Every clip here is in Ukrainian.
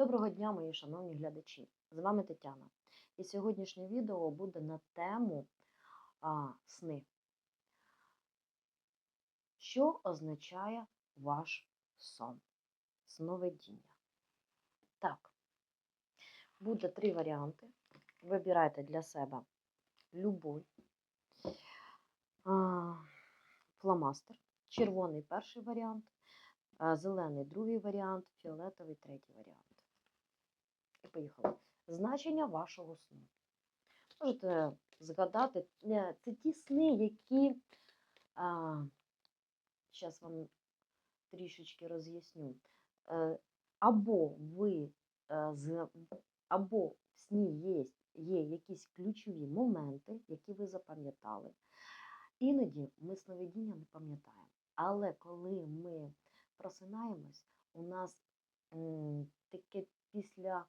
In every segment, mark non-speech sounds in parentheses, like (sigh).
Доброго дня, мої шановні глядачі! З вами Тетяна. І сьогоднішнє відео буде на тему а, сни. Що означає ваш сон? Сновидіння. Так, буде три варіанти. Вибирайте для себе любой а, фломастер. Червоний перший варіант, зелений другий варіант, фіолетовий третій варіант. І поїхали. Значення вашого сну. Можете згадати, це ті сни, які. А, Зараз вам трішечки роз'ясню. Е, Або ви е, або в сні є, є якісь ключові моменти, які ви запам'ятали. Іноді ми сновидіння не пам'ятаємо. Але коли ми просинаємось, у нас таке після,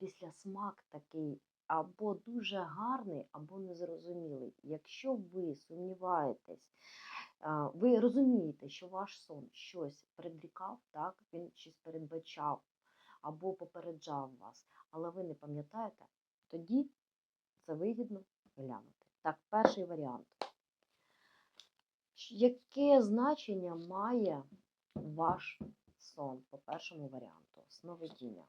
після смак такий або дуже гарний, або незрозумілий. Якщо ви сумніваєтесь, ви розумієте, що ваш сон щось предрікав, так, він щось передбачав або попереджав вас, але ви не пам'ятаєте, тоді це вигідно глянути. Так, перший варіант. Яке значення має ваш сон по першому варіанту? Сновидіння.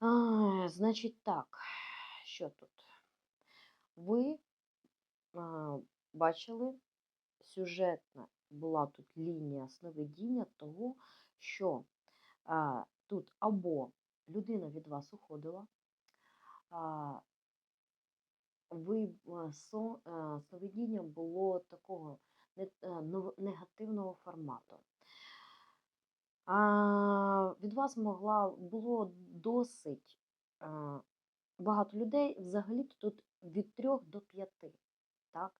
А, Значить так, що тут? Ви а, бачили, сюжетна була тут лінія сновидіння того, що а, тут або людина від вас уходила, а, ви сновидіння було такого негативного формату. А, від вас могла було досить а, багато людей, взагалі тут від трьох до п'яти. Так?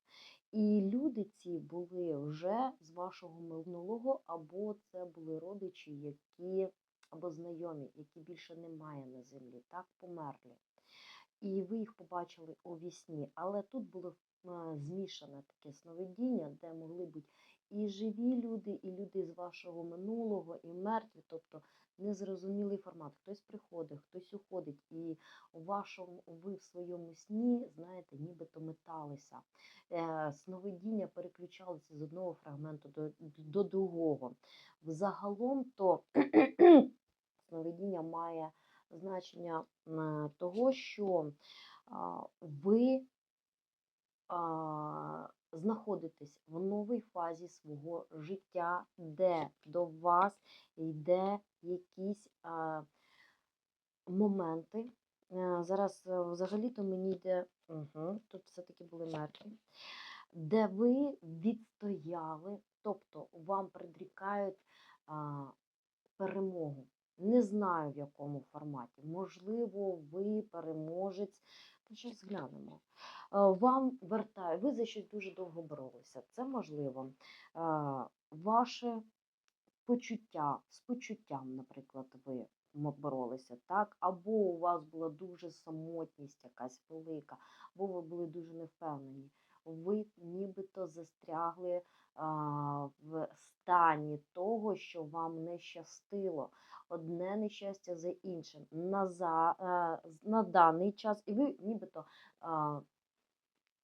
І люди ці були вже з вашого минулого, або це були родичі, які або знайомі, які більше немає на землі, так, померли. І ви їх побачили у вісні. Але тут було е, змішане таке сновидіння, де могли бути і живі люди, і люди з вашого минулого, і мертві, тобто незрозумілий формат. Хтось приходить, хтось уходить, і вашому, ви в своєму сні, знаєте, нібито металися. Е, Сновидіння переключалися з одного фрагменту до, до другого. Взагалом то (clears throat) сновидіння має значення того, що ви знаходитесь в новій фазі свого життя, де до вас йде якісь моменти. Е, Зараз е, взагалі-то мені йде, угу, тут все-таки були мертві, де ви відстояли, тобто вам предрікають а, перемогу. Не знаю в якому форматі. Можливо, ви переможець. Зараз глянемо. Е, Вам вертає, ви за щось дуже довго боролися. Це можливо. Е, Ваше почуття з почуттям, наприклад, ви боролися, так? Або у вас була дуже самотність якась велика, або ви були дуже невпевнені. Ви нібито застрягли в стані того, що вам не щастило. Одне нещастя за іншим на, за, е, на даний час, і ви нібито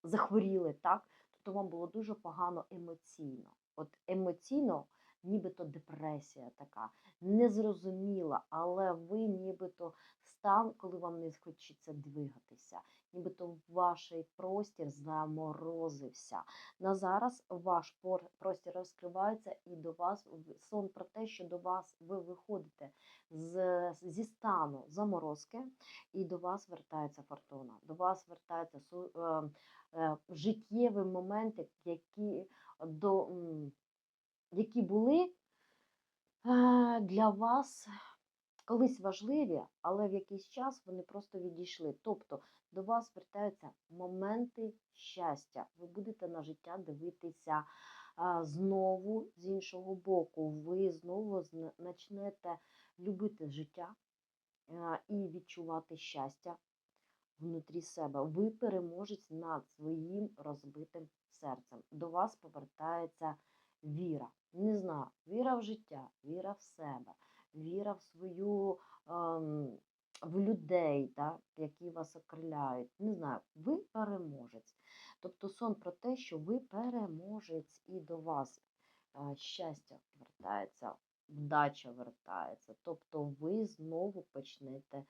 захворіли, так? Тобто вам було дуже погано емоційно. От емоційно, нібито депресія така, незрозуміла, але ви нібито стан, коли вам не хочеться двигатися, нібито ваш простір заморозився. На зараз ваш простір розкривається і до вас сон про те, що до вас ви виходите з, зі стану заморозки, і до вас вертається фортуна, до вас вертаються е, е, життєві моменти, які, до, які були е, для вас колись важливі, але в якийсь час вони просто відійшли. Тобто до вас вертаються моменти щастя. Ви будете на життя дивитися знову з іншого боку. Ви знову почнете любити життя і відчувати щастя. внутрі себе. Ви переможець над своїм розбитим серцем. До вас повертається віра. Не знаю, віра в життя, віра в себе, віра в свою. Ем, в людей, так, які вас окриляють. Не знаю, ви переможець. Тобто сон про те, що ви переможець і до вас е, щастя вертається, вдача вертається. Тобто ви знову почнете е,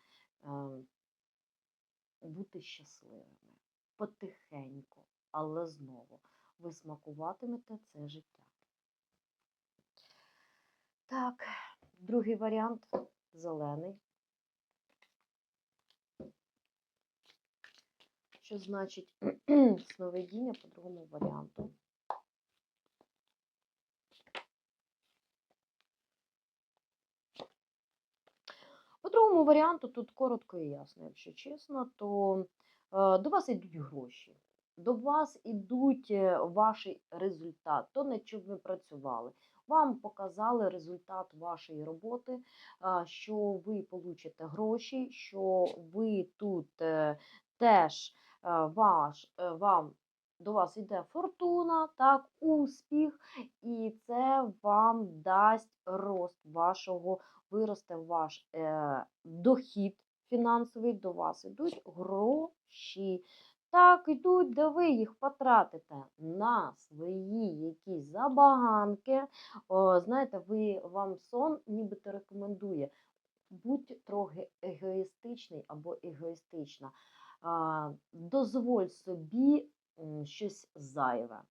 бути щасливими потихеньку, але знову ви смакуватимете це життя. Так, другий варіант зелений. Що значить (clears throat) сновидіння по другому варіанту? По другому варіанту, тут коротко і ясно, якщо чесно, то е, до вас йдуть гроші. До вас йдуть е, ваш результат, то над чим ви працювали. Вам показали результат вашої роботи, що ви получите гроші, що ви тут е, теж е, ваш, е, вам до вас йде фортуна, так, успіх, і це вам дасть рост вашого, виросте ваш е, дохід фінансовий, до вас ідуть гроші. Так, йдуть, де ви їх потратите на свої якісь забаганки. О, знаєте, ви вам сон нібито рекомендує. Будь трохи егоїстичний або егоїстична. А, дозволь собі щось зайве.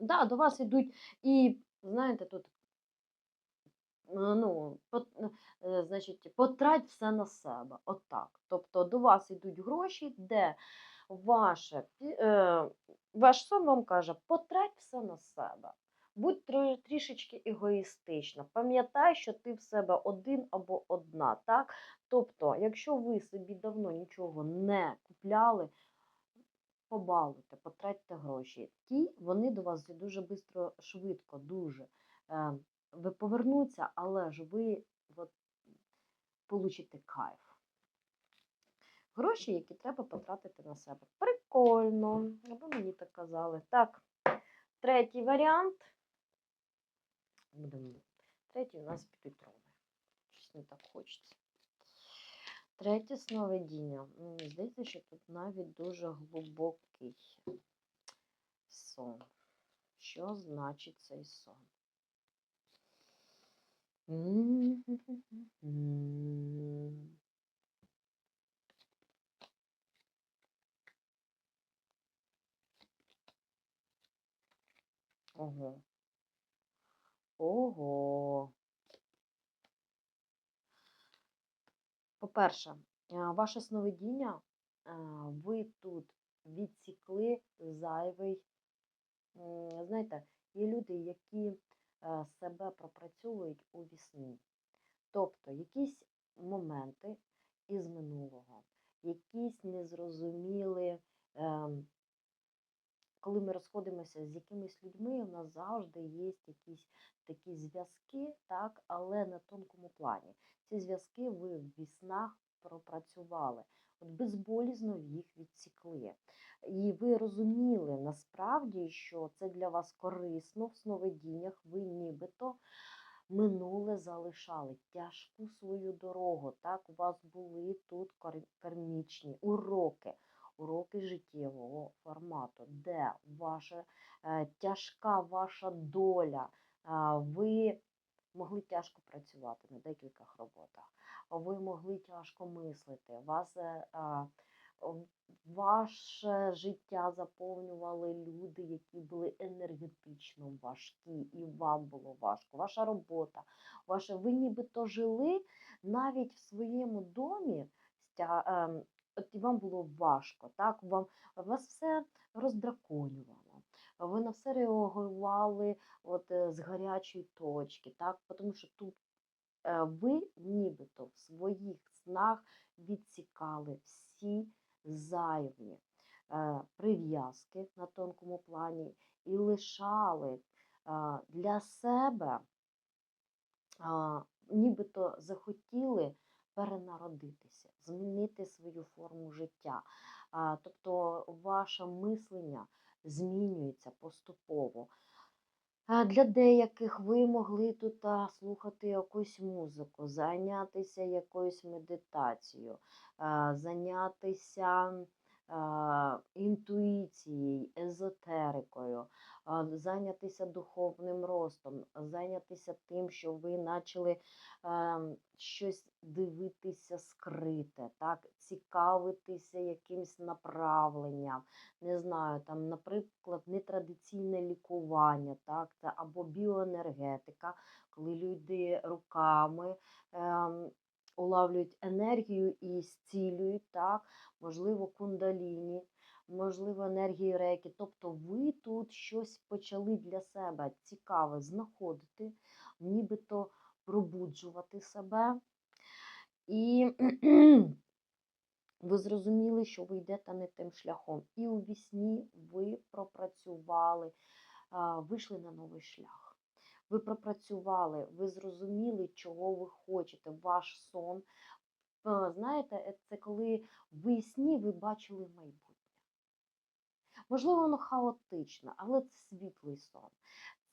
Да, до вас йдуть і, знаєте, тут ну, пот, е, значить, потрать все на себе. Отак. Тобто до вас йдуть гроші, де ваше, е, ваш сон вам каже, потрать все на себе. Будь трішечки егоїстична. Пам'ятай, що ти в себе один або одна. Так? Тобто, якщо ви собі давно нічого не купляли, побалуйте, потратьте гроші. Ті, вони до вас дуже швидко, дуже е, ви повернуться, але ж ви от, получите кайф. Гроші, які треба потратити на себе. Прикольно, або мені так казали. Так, третій варіант. Будемо. Третій у нас підуть рови. Щось не так хочеться. Третє сновидіння. Мені здається, що тут навіть дуже глибокий сон. Що значить цей сон? Ого. Ого. По-перше, ваше сновидіння, ви тут відсікли зайвий. Знаєте, є люди, які себе пропрацьовують у вісні. Тобто якісь моменти із минулого, якісь незрозумілі, ем, коли ми розходимося з якимись людьми, у нас завжди є якісь такі зв'язки, так, але на тонкому плані. Ці зв'язки ви в віснах пропрацювали. Безболізно їх відсікли. І ви розуміли насправді, що це для вас корисно в сновидіннях, ви нібито минуле залишали тяжку свою дорогу. Так, у вас були тут кармічні уроки, уроки життєвого формату, де ваша е, тяжка ваша доля. Ви могли тяжко працювати на декількох роботах, ви могли тяжко мислити. Вас, е, ваше життя заповнювали люди, які були енергетично важкі, і вам було важко. Ваша робота, ваше, ви нібито жили навіть в своєму домі, ем, от вам було важко, так? Вам, вас все роздраконювало. Ви на все реагували от, е, з гарячої точки, так? тому що тут ви нібито в своїх снах відсікали всі зайві е, прив'язки на тонкому плані і лишали е, для себе, нібито захотіли перенародитися, змінити свою форму життя. Тобто ваше мислення змінюється поступово. А Для деяких ви могли тут слухати якусь музику, зайнятися якоюсь медитацією, зайнятися інтуїцією, езотерикою, зайнятися духовним ростом, зайнятися тим, що ви почали ем, щось дивитися скрите, так, цікавитися якимось направленням, не знаю, там, наприклад, нетрадиційне лікування, так, або біоенергетика, коли люди руками ем, улавлюють енергію і зцілюють, так, можливо, кундаліні, можливо, енергії рейки. Тобто ви тут щось почали для себе цікаве знаходити, нібито пробуджувати себе. І (clears throat) ви зрозуміли, що ви йдете не тим шляхом. І у вісні ви пропрацювали, вийшли на новий шлях. Ви пропрацювали, ви зрозуміли, чого ви хочете, ваш сон. Е, Знаєте, е, це коли в сні ви бачили майбутнє. Можливо, воно хаотично, але це світлий сон.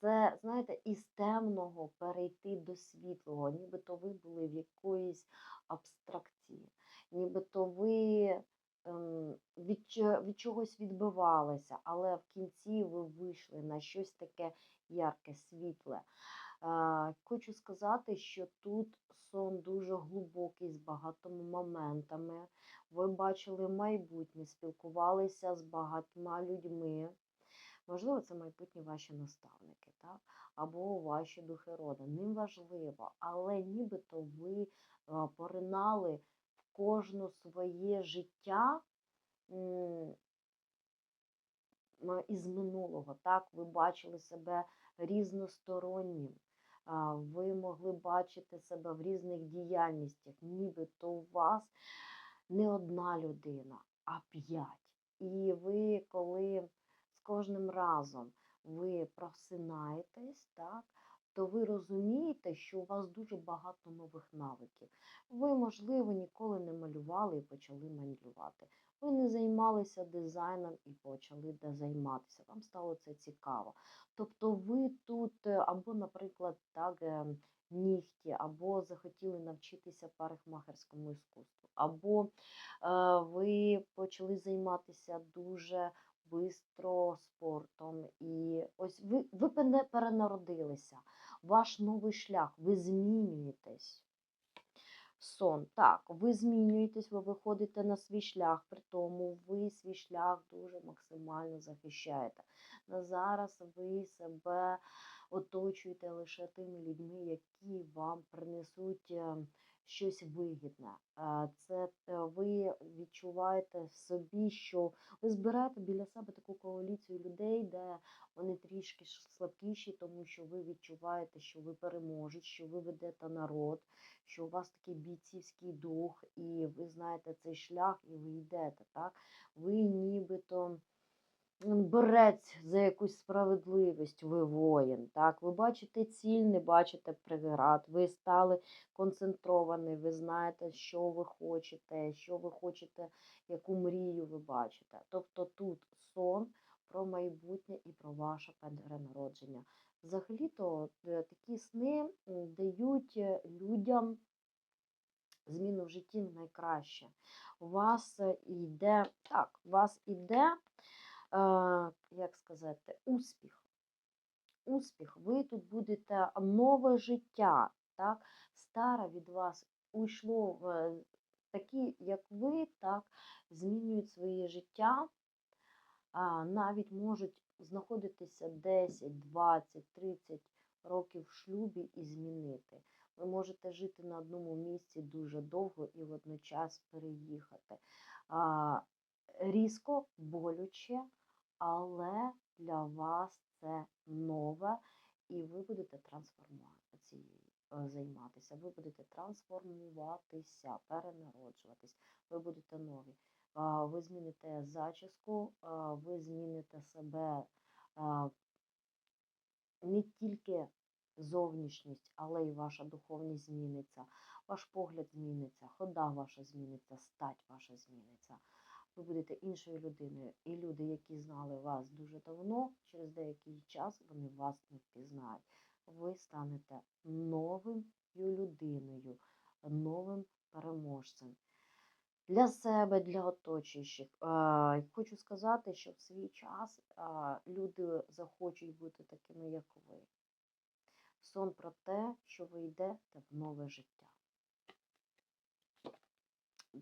Це, знаєте, із темного перейти до світлого, нібито ви були в якоїсь абстракції, нібито ви від, від чогось відбивалися, але в кінці ви вийшли на щось таке ярке, світле. Е, Хочу сказати, що тут сон дуже глибокий, з багатими моментами. Ви бачили майбутнє, спілкувалися з багатьма людьми. Можливо, це майбутні ваші наставники, так? або ваші духи роду. Неважливо, але нібито ви е, поринали в кожне своє життя із минулого. Так? Ви бачили себе різностороннім. Ви могли бачити себе в різних діяльностях, нібито у вас не одна людина, а п'ять. І ви, коли з кожним разом ви просинаєтесь, так, то ви розумієте, що у вас дуже багато нових навиків. Ви, можливо, ніколи не малювали і почали малювати. Ви не займалися дизайном і почали займатися. Вам стало це цікаво. Тобто ви тут, е, або, наприклад, так, е, нігті, або захотіли навчитися парикмахерському іскусству, або е, ви почали займатися дуже бистро спортом. І ось ви, ви перенародилися. Ваш новий шлях, ви змінюєтесь. Сон, так, ви змінюєтесь, ви виходите на свій шлях, при тому ви свій шлях дуже максимально захищаєте. На зараз ви себе оточуєте лише тими людьми, які вам принесуть е, щось вигідне. Е, Це е, ви відчуваєте в собі, що ви збираєте біля себе таку коаліцію людей, де вони трішки слабкіші, тому що ви відчуваєте, що ви переможете, що ви ведете народ, що у вас такий бійцівський дух, і ви знаєте цей шлях, і ви йдете. Так? Ви нібито борець за якусь справедливість, ви воїн. Так? Ви бачите ціль, не бачите преград, ви стали концентровані, ви знаєте, що ви хочете, що ви хочете, яку мрію ви бачите. Тобто тут сон про майбутнє і про ваше перенародження. Взагалі-то е, такі сни дають е, людям зміну в житті найкраще. У вас е, йде, так, у вас іде, як сказати, успіх. Успіх, ви тут будете нове життя, так? Старе від вас уйшло в такі, як ви, так, змінюють своє життя, навіть можуть знаходитися 10, 20, 30 років в шлюбі і змінити. Ви можете жити на одному місці дуже довго і водночас переїхати. Різко, болюче, але для вас це нове, і ви будете трансформацією е, займатися. Ви будете трансформуватися, перенароджуватись, ви будете нові. Ви зміните зачіску, ви зміните себе не тільки зовнішність, але й ваша духовність зміниться, ваш погляд зміниться, хода ваша зміниться, стать ваша зміниться. Ви будете іншою людиною. І люди, які знали вас дуже давно, через деякий час вони вас не впізнають. Ви станете новою людиною, новим переможцем. Для себе, для оточуючих. Хочу сказати, що в свій час люди захочуть бути такими, як ви. Сон про те, що ви йдете в нове життя.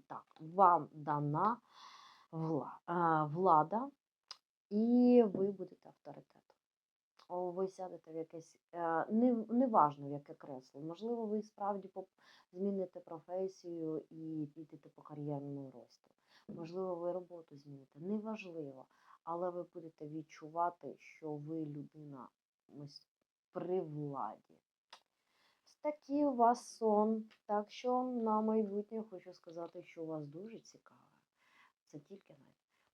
Так, вам дана влада, і ви будете авторитетом. Ви сядете в якесь, е, не, неважно в яке кресло. Можливо, ви справді зміните професію і підете по кар'єрному росту. Можливо, ви роботу зміните. Неважливо, але ви будете відчувати, що ви людина ось при владі. Такий у вас сон. Так що на майбутнє хочу сказати, що у вас дуже цікаве. Це тільки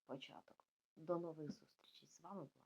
початок. До нових зустрічей. З вами була